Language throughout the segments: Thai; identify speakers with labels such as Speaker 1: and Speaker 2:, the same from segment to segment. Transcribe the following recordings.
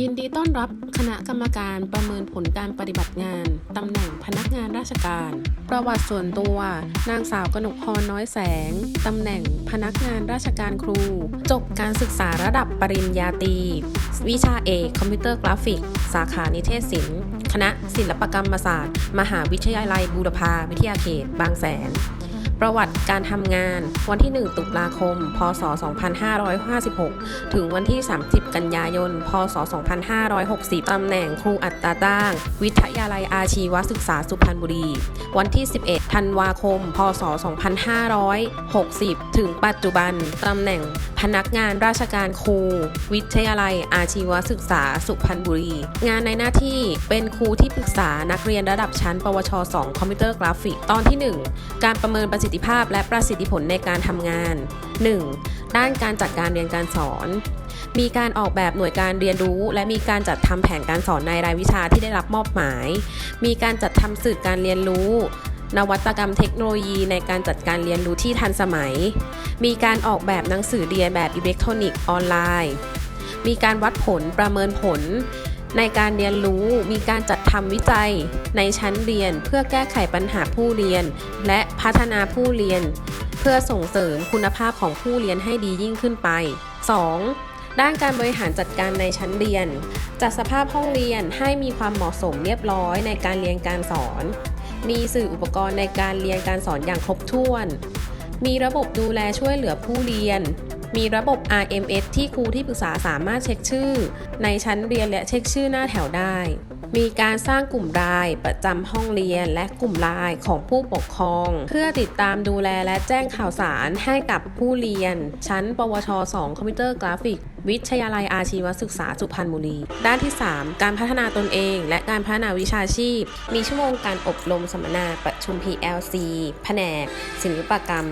Speaker 1: ยินดีต้อนรับคณะกรรมการประเมินผลการปฏิบัติงาน ตำแหน่งพนักงานราชการ ประวัติส่วนตัว นางสาวกนกพรน้อยแสง ตำแหน่งพนักงานราชการครู จบการศึกษาระดับปริญญาตรีวิชาเอกคอมพิวเตอร์กราฟิก สาขานิเทศศิลป์ คณะศิลปกรรมศาสตร์ มหาวิทยาลัยบูรพาวิทยาเขต บางแสน ประวัติการทำงาน วันที่ 1 ตุลาคม พศ 2556 ถึงวันที่ 30 กันยายน พศ 2560 ตำแหน่งครูอัตราจ้าง วิทยาลัยอาชีวศึกษาสุพรรณบุรี วันที่ 11 ธันวาคม พศ 2560 ถึงปัจจุบัน ตำแหน่งพนักงานราชการครู วิทยาลัยอาชีวศึกษาสุพรรณบุรี งานในหน้าที่เป็นครูที่ปรึกษานักเรียนระดับชั้น ปวช 2 คอมพิวเตอร์กราฟิก ตอนที่ 1 การประเมินประสิิทธิภาพและประสิทธิผลในการทำงาน 1. ด้านการจัดการเรียนการสอน มีการออกแบบหน่วยการเรียนรู้ และมีการจัดทำแผนการสอนในรายวิชาที่ได้รับมอบหมาย มีการจัดทำสื่อการเรียนรู้ นวัตกรรมเทคโนโลยีในการจัดการเรียนรู้ที่ทันสมัย มีการออกแบบหนังสือเรียนแบบอิเล็กทรอนิกส์ออนไลน์ มีการวัดผลประเมินผล ในการเรียนรู้มีการจัดทำวิจัยในชั้นเรียนเพื่อแก้ไขปัญหาผู้เรียน และพัฒนาผู้เรียน เพื่อส่งเสริมคุณภาพของผู้เรียนให้ดียิ่งขึ้นไป 2. ด้านการบริหารจัดการในชั้นเรียน จัดสภาพห้องเรียนให้มีความเหมาะสมเรียบร้อยในการเรียนการสอน มีสื่ออุปกรณ์ในการเรียนการสอนอย่างครบถ้วน มีระบบดูแลช่วยเหลือผู้เรียน มีระบบ RMS ที่ครูที่ปรึกษาสามารถเช็คชื่อ ในชั้นเรียนและเช็คชื่อหน้าแถวได้ มีการสร้างกลุ่มรายประจำห้องเรียนและกลุ่มรายของผู้ปกครอง เพื่อติดตามดูแลและแจ้งข่าวสารให้กับผู้เรียน ชั้น ปวช 2 คอมพิวเตอร์กราฟิก วิทยาลัยอาชีวศึกษาสุพรรณบุรี ด้านที่ 3 การพัฒนาตนเอง และการพัฒนาวิชาชีพ มีชั่วโมงการอบรมสัมมนาประชุม PLC แผนก ศิลปกรรม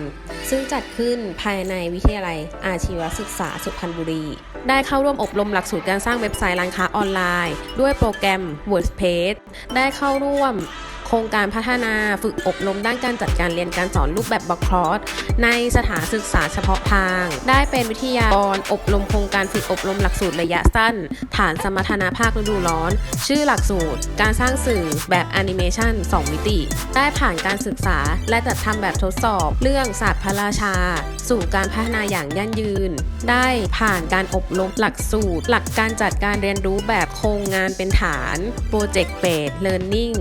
Speaker 1: ซึ่งจัดขึ้นภายในวิทยาลัยอาชีวศึกษาสุพรรณบุรี ได้เข้าร่วมอบรมหลักสูตรการสร้างเว็บไซต์ร้านค้าออนไลน์ ด้วยโปรแกรม WordPress ได้เข้าร่วม โครงการพัฒนาฝึกอบรมด้านการจัดการเรียนการสอนรูปแบบบล็อกคอร์สในสถานศึกษาเฉพาะทาง ได้เป็นวิทยากรอบรมโครงการฝึกอบรมหลักสูตรระยะสั้น ฐานสมรรถนะภาคฤดูร้อน ชื่อหลักสูตร การสร้างสื่อแบบแอนิเมชัน2 มิติ ได้ผ่านการศึกษาและจัดทำแบบทดสอบเรื่องศาสตร์พระราชา สู่การพัฒนาอย่างยั่งยืน ได้ผ่านการอบรมหลักสูตร หลักการจัดการเรียนรู้แบบโครงงานเป็นฐาน Project Based Learning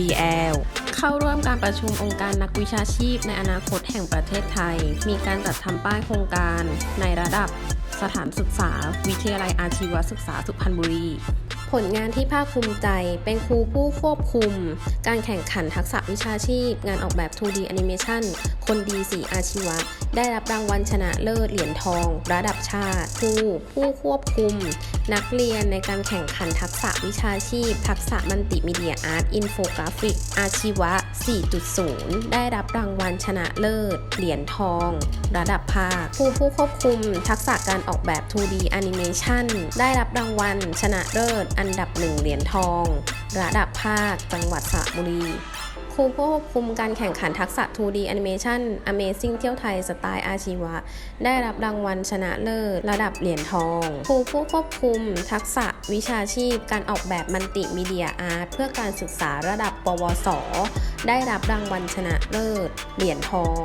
Speaker 1: BL เข้าร่วมการประชุมองค์การนักวิชาชีพในอนาคตแห่งประเทศไทย มีการจัดทำป้ายโครงการในระดับสถานศึกษา วิทยาลัยอาชีวศึกษาสุพรรณบุรี ผลงานที่ภาคภูมิใจ เป็นครูผู้ควบคุม การแข่งขันทักษะวิชาชีพ งานออกแบบ 2D Animation คนดีสีอาชีวะ ได้รับรางวัลชนะเลิศเหรียญทอง ระดับชาติ ครู ผู้ควบคุม นักเรียนในการแข่งขันทักษะวิชาชีพ ทักษะมัลติมีเดียอาร์ต อินโฟกราฟิก อาชีวะ4.0 ได้รับรางวัลชนะเลิศ เหรียญทอง ระดับภาคผู้ผู้ควบคุมทักษะการออกแบบ 2D Animation ได้รับรางวัลชนะเลิศ อันดับหนึ่งเหรียญทอง ระดับภาคจังหวัดสระบุรี ครูผู้ควบคุมการแข่งขันทักษะ 2D Animation Amazing เที่ยวไทยสไตล์อาชีวะ ได้รับรางวัลชนะเลิศระดับเหรียญทอง ครูผู้ควบคุมทักษะวิชาชีพ การออกแบบมัลติมีเดียอาร์ตเพื่อการศึกษาระดับ ปวส ได้รับรางวัลชนะเลิศเหรียญทอง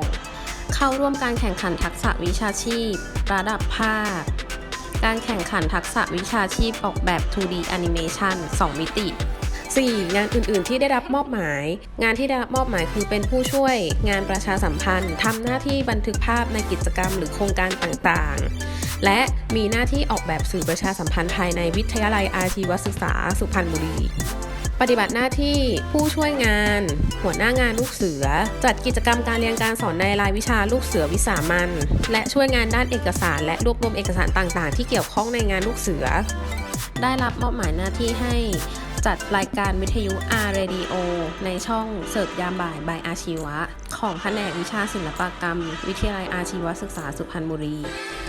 Speaker 1: เข้าร่วมการแข่งขันทักษะวิชาชีพ ระดับภาค การแข่งขันทักษะวิชาชีพออกแบบ 2D Animation 2 มิติ 4. งานอื่นๆ ที่ได้รับมอบหมาย งานที่ได้รับมอบหมายคือเป็นผู้ช่วย งานประชาสัมพันธ์ทำหน้าที่บันทึกภาพในกิจกรรมหรือโครงการต่างๆ และมีหน้าที่ออกแบบสื่อประชาสัมพันธ์ภายในวิทยาลัยอาชีวศึกษาสุพรรณบุรีปฏิบัติหน้าที่ผู้ช่วยงาน หัวหน้างานลูกเสือ จัดกิจกรรมการเรียนการสอนในรายวิชาลูกเสือวิสามันและช่วยงานด้านเอกสาร และรวบรวมเอกสารต่างๆ ที่เกี่ยวข้องในงานลูกเสือ ได้รับมอบหมายหน้าที่ให้ จัดรายการวิทยุ R Radio ในช่องเสิร์ฟยามบ่ายบายอาชีวะ ของแผนกวิชาศิลปกรรม วิทยาลัยอาชีวศึกษาสุพรรณบุรี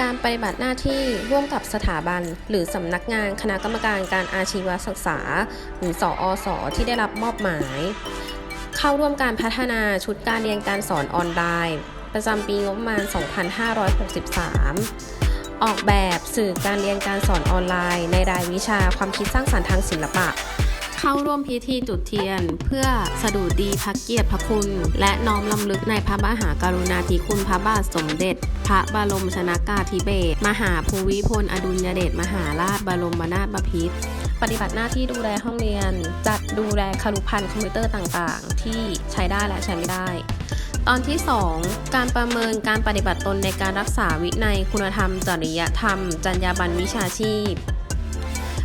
Speaker 1: การปฏิบัติหน้าที่ร่วมกับสถาบัน หรือสำนักงานคณะกรรมการการอาชีวศึกษา หรือสออสที่ได้รับมอบหมาย เข้าร่วมการพัฒนาชุดการเรียนการสอนออนไลน์ ประจำปีงบประมาณ 2563 ออกแบบสื่อการเรียนการสอนออนไลน์ ในรายวิชาความคิดสร้างสรรค์ทางศิลปะ เข้าร่วมพิธีจุดเทียน เพื่อสดุดีพระเกียรติพระคุณ และน้อมลำลึกในพระมหากรุณาธิคุณพระบาทสมเด็จ พระบรมชนากาธิเบศรมหาภูมิพลอดุลยเดชมหาราชบรมนาถบพิตรปฏิบัติหน้าที่ดูแลห้องเรียน จัดดูแลคารุพันธ์คอมพิวเตอร์ต่างๆ ที่ใช้ได้และใช้ไม่ได้ ตอนที่ 2 การประเมินการปฏิบัติตนในการรักษาวินัยคุณธรรม จริยธรรม จรรยาบรรณวิชาชีพ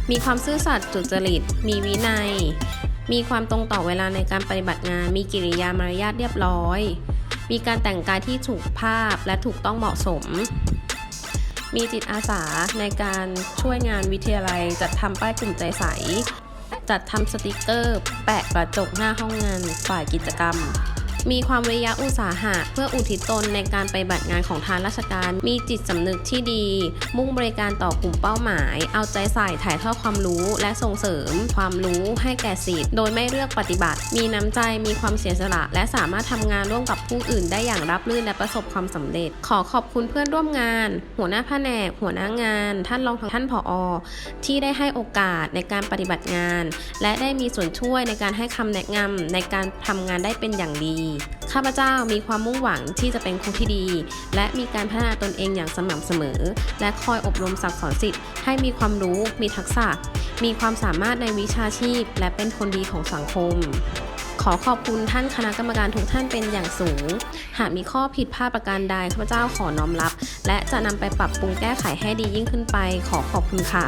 Speaker 1: มีความซื่อสัตย์จุจริต มีวินัย มีความตรงต่อเวลาในการปฏิบัติงาน มีกิริยามารยาทเรียบร้อย มีการแต่งกายที่ถูกภาพและถูกต้องเหมาะสม มีจิตอาสาในการช่วยงานวิทยาลัยจัดทำป้ายกลุ่มใจใส จัดทำสติกเกอร์ แปะกระจกหน้าห้องงานฝ่ายกิจกรรม มีความวิริยะอุตสาหะ เพื่ออุทิศตนในการไปฏิบัติงานของทางราชการ มีจิตสำนึกที่ดี มุ่งบริการต่อกลุ่มเป้าหมาย เอาใจใส่ถ่ายทอดความรู้ และส่งเสริม ความรู้ให้แก่สิทธิ์โดยไม่เลือกปฏิบัติ มีน้ำใจมีความเสียสละ และสามารถทำงานร่วมกับผู้อื่นได้อย่างราบรื่นและประสบความสำเร็จ ขอขอบคุณเพื่อนร่วมงาน หัวหน้าแผนก หัวหน้างาน ท่านรองท่านผอ ที่ได้ให้โอกาสในการปฏิบัติงาน และได้มีส่วนช่วยในการให้คำแนะนำในการทำงานได้เป็นอย่างดีข้าพเจ้ามีความมุ่งหวังที่จะเป็นครูที่ดี และมีการพัฒนาตนเองอย่างสม่ำเสมอ และคอยอบรมสั่งสอนสิทธิ์ให้มีความรู้ มีทักษะ มีความสามารถในวิชาชีพ และเป็นคนดีของสังคม ขอขอบคุณท่านคณะกรรมการทุกท่านเป็นอย่างสูง หากมีข้อผิดพลาดประการใดข้าพเจ้าขอน้อมรับ และจะนำไปปรับปรุงแก้ไขให้ดียิ่งขึ้นไป ขอขอบคุณค่ะ